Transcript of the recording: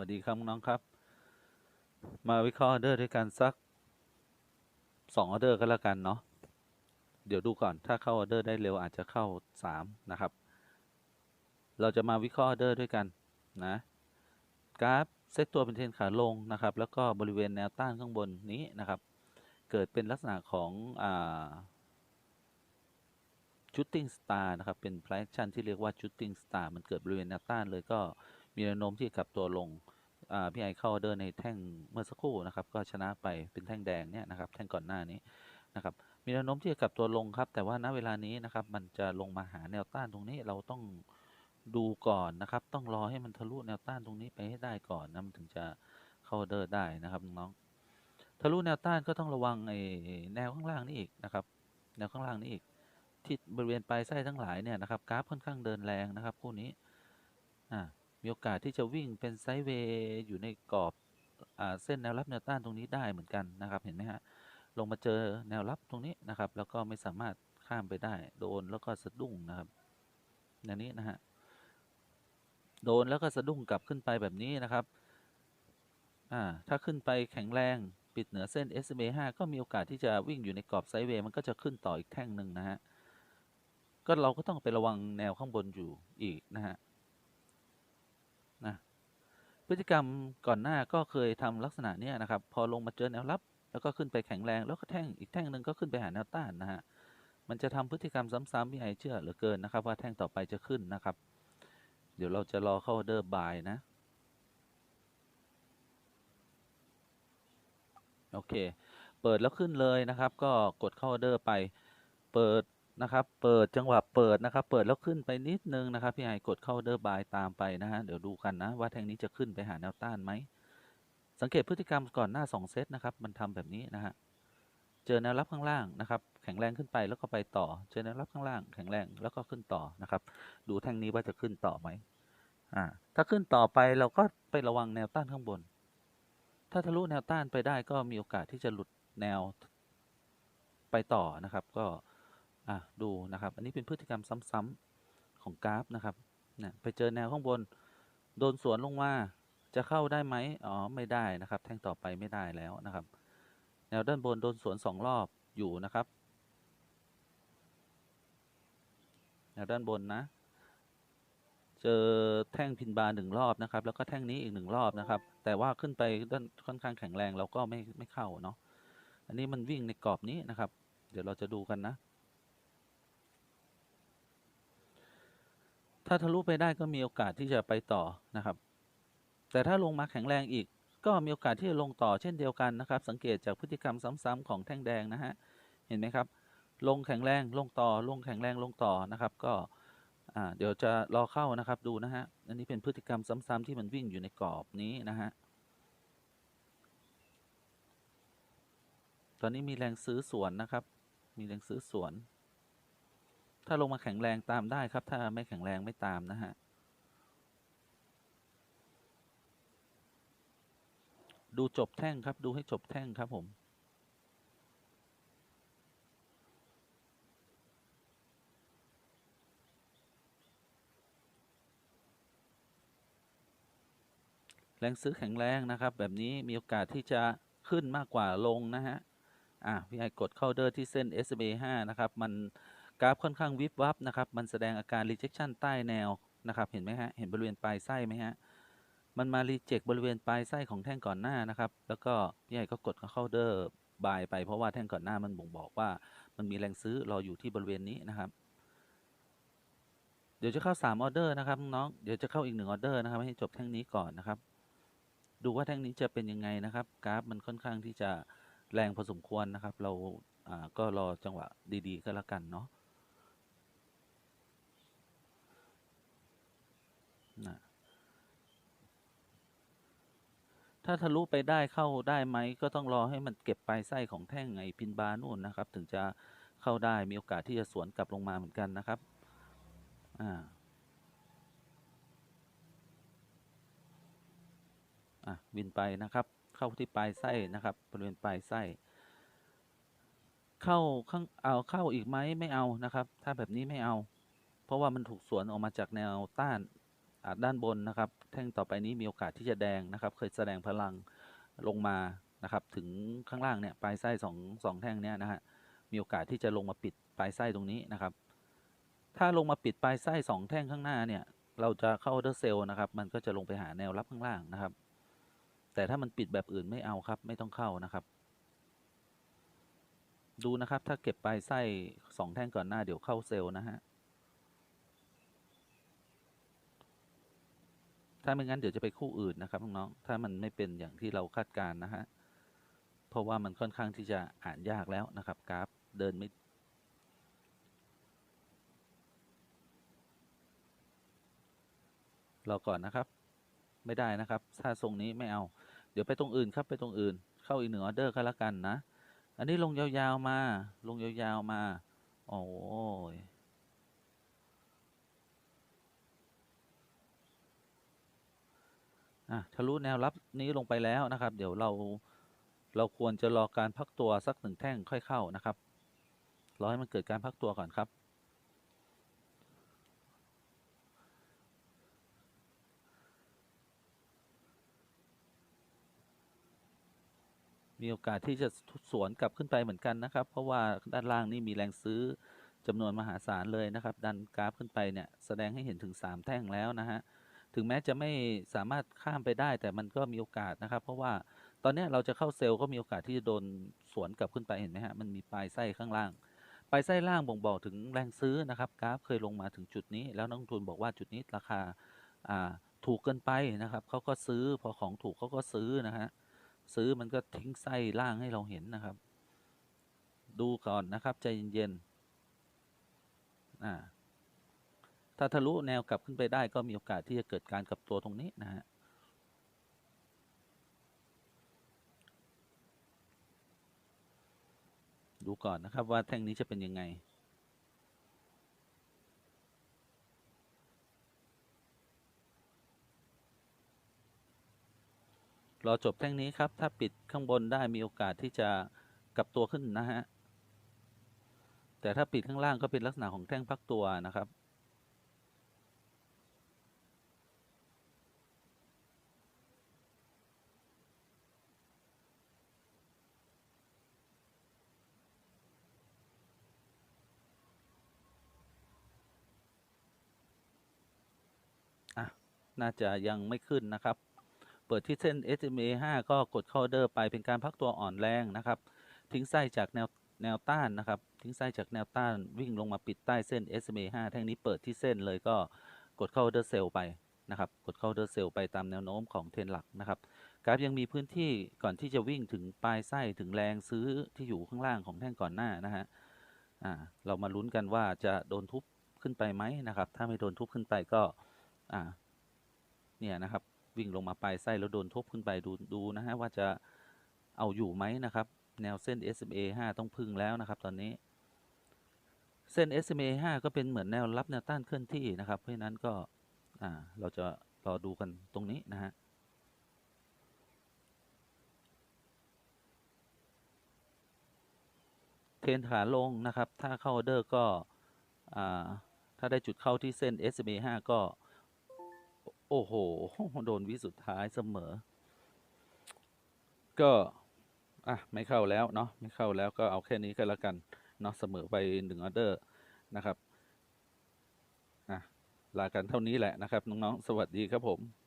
วัสดีครับน้องครับ มาวิเคราะห์ออเดอร์ด้วยกันสักสองออเดอร์ก็แล้วกันเนาะเดี๋ยวดูก่อนถ้าเข้าออเดอร์ได้เร็วอาจจะเข้าสามนะครับ เราจะมาวิเคราะห์ออเดอร์ด้วยกันนะกราฟเซตตัวเป็นเทรนขาลงนะครับ แล้วก็บริเวณแนวต้านข้างบนนี้นะครับ เกิดเป็นลักษณะของอ่า shooting star นะครับ เป็น price action ที่เรียกว่า shooting star มันเกิดบริเวณแนวต้านเลยก็ มีแนวโน้มที่จะกลับตัวลงพี่ไอเข้าเดอร์ในแท่งเมื่อสักครู่นะครับ ก็ชนะไปเป็นแท่งแดงเนี่ยนะครับ แท่งก่อนหน้านี้นะครับ มีแนวโน้มที่จะกลับตัวลงครับ แต่ว่าณเวลานี้นะครับ มันจะลงมาหาแนวต้านตรงนี้เราต้องดูก่อนนะครับ ต้องรอให้มันทะลุแนวต้านตรงนี้ไปให้ได้ก่อนนะมันถึงจะเข้าเดอร์ได้นะครับน้องทะลุแนวต้านก็ต้องระวังไอ้แนวข้างล่างนี่อีกนะครับ แนวข้างล่างนี่อีก ที่บริเวณปลายไส้ทั้งหลายเนี่ยนะครับ กราฟค่อนข้างเดินแรงนะครับคู่นี้อ่า มีโอกาสที่จะวิ่งเป็นไซด์เวย์อยู่ในกรอบอเส้นแนวรับแนวต้านตรงนี้ได้เหมือนกันนะครับ เห็นไหมฮะ ลงมาเจอแนวรับตรงนี้นะครับ แล้วก็ไม่สามารถข้ามไปได้ โดนแล้วก็สะดุ้งนะครับอันนี้นะฮะ โดนแล้วก็สะดุ้งกลับขึ้นไปแบบนี้นะครับ อ่า ถ้าขึ้นไปแข็งแรงปิดเหนือเส้น SMA 5ก็มีโอกาสที่จะวิ่งอยู่ในกรอบไซด์เวย์มันก็จะขึ้นต่ออีกแท่งหนึ่งนะฮะ ก็เราก็ต้องไประวังแนวข้างบนอยู่อีกนะฮะ นะพฤติกรรมก่อนหน้าก็เคยทำลักษณะเนี้ยนะครับ พอลงมาเจอแนวรับ แล้วก็ขึ้นไปแข็งแรง แล้วก็แท่งอีกแท่งหนึ่งก็ขึ้นไปหาแนวต้านนะฮะมันจะทำพฤติกรรมซ้ำๆพี่ไอเชื่อเหลือเกินนะครับ ว่าแท่งต่อไปจะขึ้นนะครับ เดี๋ยวเราจะรอเข้าเดอร์บายนะโอเค เปิดแล้วขึ้นเลยนะครับ ก็กดเข้าเดอร์ไป เปิด นะครับ เปิดจังหวะเปิดนะครับ เปิดแล้วขึ้นไปนิดนึงนะครับ พี่ไอกดเข้าเดอร์บายตามไปนะฮะ เดี๋ยวดูกันนะ ว่าแท่งนี้จะขึ้นไปหาแนวต้านไหม สังเกตพฤติกรรมก่อนหน้า 2 เซตนะครับ มันทำแบบนี้นะฮะ เจอแนวรับข้างล่างนะครับ แข็งแรงขึ้นไปแล้วก็ไปต่อ เจอแนวรับข้างล่าง แข็งแรงแล้วก็ขึ้นต่อนะครับ ดูแท่งนี้ว่าจะขึ้นต่อไหมอ่า ถ้าขึ้นต่อไปเราก็ไประวังแนวต้านข้างบน ถ้าทะลุแนวต้านไปได้ก็มีโอกาสที่จะหลุดแนวไปต่อนะครับ ก็ อะดูนะครับ อันนี้เป็นพฤติกรรมซ้ำๆของกราฟนะครับเนี่ยไปเจอแนวข้างบน โดนสวนลงมาจะเข้าได้ไหมอ๋อไม่ได้นะครับ แท่งต่อไปไม่ได้แล้วนะครับ แนวด้านบนโดนสวนสองรอบอยู่นะครับ แนวด้านบนนะ เจอแท่งพินบาร์หนึ่งรอบนะครับ แล้วก็แท่งนี้อีกหนึ่งรอบนะครับ แต่ว่าขึ้นไปด้านค่อนข้างแข็งแรงเราก็ไม่ไม่เข้าเนาะ อันนี้มันวิ่งในกรอบนี้นะครับ เดี๋ยวเราจะดูกันนะ ถ้าทะลุไปได้ก็มีโอกาสที่จะไปต่อนะครับ แต่ถ้าลงมาแข็งแรงอีก ก็มีโอกาสที่จะลงต่อเช่นเดียวกันนะครับ สังเกตจากพฤติกรรมซ้ำๆของแท่งแดงนะฮะ เห็นไหมครับ ลงแข็งแรงลงต่อ ลงแข็งแรงลงต่อนะครับ ก็เดี๋ยวจะรอเข้านะครับดูนะฮะ อันนี้เป็นพฤติกรรมซ้ำๆที่มันวิ่งอยู่ในกรอบนี้นะฮะ ตอนนี้มีแรงซื้อสวนนะครับ มีแรงซื้อสวน ถ้าลงมาแข็งแรงตามได้ครับ ถ้าไม่แข็งแรงไม่ตามนะฮะ ดูจบแท่งครับ ดูให้จบแท่งครับผม แรงซื้อแข็งแรงนะครับ แบบนี้มีโอกาสที่จะขึ้นมากกว่าลงนะฮะ อะพี่ไอกดเข้าเดอร์ที่เส้น SMA 5นะครับ มัน กราฟค่อนข้างวิบวับนะครับมันแสดงอาการ rejection ใต้แนวนะครับเห็นไหมฮะเห็นบริเวณปลายไส้ไหมฮะมันมา reject บริเวณปลายไส้ของแท่งก่อนหน้านะครับ แล้วก็พี่ไอก็กดเข้าเดอร์บายไปเพราะว่าแท่งก่อนหน้ามันบ่งบอกว่ามันมีแรงซื้อรออยู่ที่บริเวณนี้นะครับ เดี๋ยวจะเข้า3ออเดอร์นะครับน้องเดี๋ยวจะเข้าอีกหนึ่งออเดอร์นะครับให้จบแท่งนี้ก่อนนะครับ ดูว่าแท่งนี้จะเป็นยังไงนะครับ กราฟมันค่อนข้างที่จะแรงพอสมควรนะครับ เราอ่าก็รอจังหวะดีๆก็แล้วกันเนาะ นะถ้าทะลุไปได้เข้าได้ไหมก็ต้องรอให้มันเก็บปลายไส้ของแท่งไอพินบาร์นู่นนะครับ ถึงจะเข้าได้มีโอกาสที่จะสวนกลับลงมาเหมือนกันนะครับอ่าอะบินไปนะครับ เข้าที่ปลายไส้นะครับบริเวณปลายไส้ เข้าข้างเอาเข้าอีกไหมไม่เอานะครับ ถ้าแบบนี้ไม่เอา เพราะว่ามันถูกสวนออกมาจากแนวต้าน ด้านบนนะครับ แท่งต่อไปนี้มีโอกาสที่จะแดงนะครับ เคยแสดงพลังลงมานะครับ ถึงข้างล่างเนี่ยปลายไส้สองสองแท่งเนี้ยนะฮะมีโอกาสที่จะลงมาปิดปลายไส้ตรงนี้นะครับ ถ้าลงมาปิดปลายไส้สองแท่งข้างหน้าเนี่ย เราจะเข้าออเดอร์เซลนะครับ มันก็จะลงไปหาแนวรับข้างล่างนะครับ แต่ถ้ามันปิดแบบอื่นไม่เอาครับ ไม่ต้องเข้านะครับ ดูนะครับถ้าเก็บปลายไส้สองแท่งก่อนหน้าเดี๋ยวเข้าเซลล์นะฮะ ถ้าไม่งั้นเดี๋ยวจะไปคู่อื่นนะครับน้องๆถ้ามันไม่เป็นอย่างที่เราคาดการณ์นะฮะ เพราะว่ามันค่อนข้างที่จะอ่านยากแล้วนะครับกราฟเดินไม่รอก่อนนะครับ ไม่ได้นะครับ ถ้าทรงนี้ไม่เอา เดี๋ยวไปตรงอื่นครับไปตรงอื่น เข้าอีกหนึ่งออเดอร์ก็แล้วกันนะ อันนี้ลงยาวๆมา ลงยาวๆมา โอ้ย อะทะลุแนวรับนี้ลงไปแล้วนะครับ เดี๋ยวเราเราควรจะรอการพักตัวสักหนึ่งแท่งค่อยเข้านะครับรอให้มันเกิดการพักตัวก่อนครับมีโอกาสที่จะสวนกลับขึ้นไปเหมือนกันนะครับ เพราะว่าด้านล่างนี่มีแรงซื้อจำนวนมหาศาลเลยนะครับ ดันกราฟขึ้นไปเนี่ยแสดงให้เห็นถึง 3 แท่งแล้วนะฮะ ถึงแม้จะไม่สามารถข้ามไปได้ แต่มันก็มีโอกาสนะครับ เพราะว่าตอนนี้เราจะเข้าเซลล์ก็มีโอกาสที่จะโดนสวนกลับขึ้นไปเห็นไหมฮะมันมีปลายไส้ข้างล่างปลายไส้ล่างบ่งบอกถึงแรงซื้อนะครับกราฟเคยลงมาถึงจุดนี้ แล้วนักลงทุนบอกว่าจุดนี้ราคาอ่าถูกเกินไปนะครับเขาก็ซื้อพอของถูกเขาก็ซื้อนะฮะซื้อมันก็ทิ้งไส้ล่างให้เราเห็นนะครับ ดูก่อนนะครับใจเย็นๆอ่า ถ้าทะลุแนวกลับขึ้นไปได้ก็มีโอกาสที่จะเกิดการกลับตัวตรงนี้นะฮะดูก่อนนะครับว่าแท่งนี้จะเป็นยังไง รอจบแท่งนี้ครับ ถ้าปิดข้างบนได้มีโอกาสที่จะกลับตัวขึ้นนะฮะ แต่ถ้าปิดข้างล่างก็เป็นลักษณะของแท่งพักตัวนะครับ อะ น่าจะยังไม่ขึ้นนะครับ เปิดที่เส้น SMA 5 ก็กดเข้าเดอร์ไปเป็นการพักตัวอ่อนแรงนะครับ ทิ้งไส้จากแนวแนวต้านนะครับ ทิ้งไส้จากแนวต้านวิ่งลงมาปิดใต้เส้น SMA 5 แท่งนี้เปิดที่เส้นเลยก็กดเข้าเดอร์เซลไปนะครับ กดเข้าเดอร์เซลไปตามแนวโน้มของเทรนหลักนะครับ กราฟยังมีพื้นที่ก่อนที่จะวิ่งถึงปลายไส้ถึงแรงซื้อที่อยู่ข้างล่างของแท่งก่อนหน้านะฮะอ่าเรามาลุ้นกันว่าจะโดนทุบขึ้นไปไหมนะครับ ถ้าไม่โดนทุบขึ้นไปก็อ่า เนี่ยนะครับ วิ่งลงมาปลายไส้แล้วโดนทบขึ้นไปดูดูนะฮะว่าจะเอาอยู่ไหมนะครับ แนวเส้น SMA 5 ต้องพึ่งแล้วนะครับ ตอนนี้ เส้น SMA 5 ก็เป็นเหมือนแนวรับแนวต้านเคลื่อนที่นะครับ เพราะนั้นก็อ่าเราจะรอดูกันตรงนี้นะฮะเทรนขาลงนะครับ ถ้าเข้าออเดอร์ก็ถ้าได้จุดเข้าที่เส้น SMA 5 ก็ โอ้โห โดนวิสุดท้ายเสมอ ก็อะไม่เข้าแล้วเนาะไม่เข้าแล้วก็เอาแค่นี้ก็แล้วกันเนาะเสมอไปหนึ่งออเดอร์นะครับอะลากันเท่านี้แหละนะครับน้องๆสวัสดีครับผม